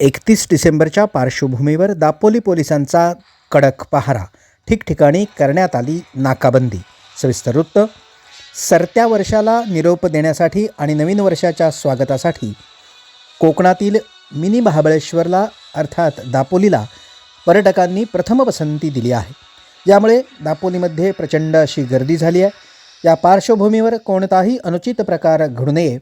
एकतीस डिसेंबरच्या पार्श्वभूमीवर दापोली पोलिसांचा कडक पहारा. ठिकठिकाणी करण्यात आली नाकाबंदी. सविस्तर वृत्त सरत्या वर्षाला निरोप देण्यासाठी आणि नवीन वर्षाच्या स्वागतासाठी कोकणातील मिनी महाबळेश्वरला अर्थात दापोलीला पर्यटकांनी प्रथम पसंती दिली आहे. यामुळे दापोलीमध्ये प्रचंड अशी गर्दी झाली आहे. या पार्श्वभूमीवर कोणताही अनुचित प्रकार घडू नये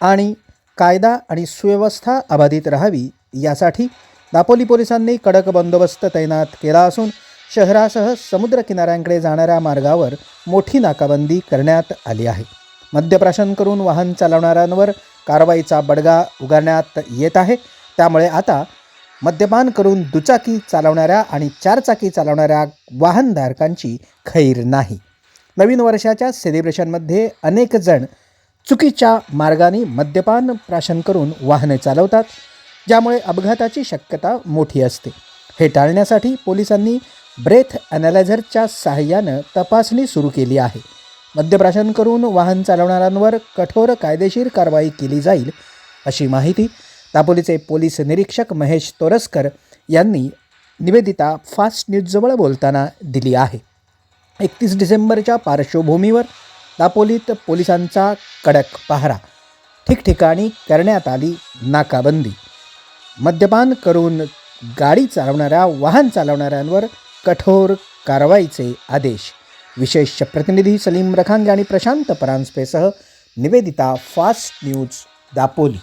आणि कायदा आणि सुव्यवस्था अबाधित राहावी यासाठी दापोली पोलिसांनी कडक बंदोबस्त तैनात केला असून शहरासह समुद्रकिनाऱ्यांकडे जाणाऱ्या मार्गावर मोठी नाकाबंदी करण्यात आली आहे. मद्यप्राशन करून वाहन चालवणाऱ्यांवर कारवाईचा बडगा उगारण्यात येत आहे. त्यामुळे आता मद्यपान करून दुचाकी चालवणाऱ्या आणि चारचाकी चालवणाऱ्या वाहनधारकांची खैर नाही. नवीन वर्षाच्या सेलिब्रेशनमध्ये अनेक जण चुकीच्या मार्गाने मद्यपान प्राशन करून वाहने चालवतात. ज्यामुळे अपघाताची शक्यता मोठी असते. हे टाळण्यासाठी पोलिसांनी ब्रेथ ॲनालायझरच्या सहाय्यानं तपासणी सुरू केली आहे. मद्यप्राशन करून वाहन चालवणाऱ्यांवर कठोर कायदेशीर कारवाई केली जाईल अशी माहिती दापोलीचे पोलीस निरीक्षक महेश तोरसकर यांनी निवेदिता फास्ट न्यूजजवळ बोलताना दिली आहे. एकतीस डिसेंबरच्या पार्श्वभूमीवर दापोलीत पोलिसांचा कडक पहारा ठिकठिकाणी करण्यात आली नाकाबंदी मद्यपान करून गाडी चालवणाऱ्या वाहन चालवणाऱ्यांवर कठोर कारवाईचे आदेश. विशेष प्रतिनिधी सलीम रखांगे आणि प्रशांत परांजपेसह निवेदिता फास्ट न्यूज दापोली.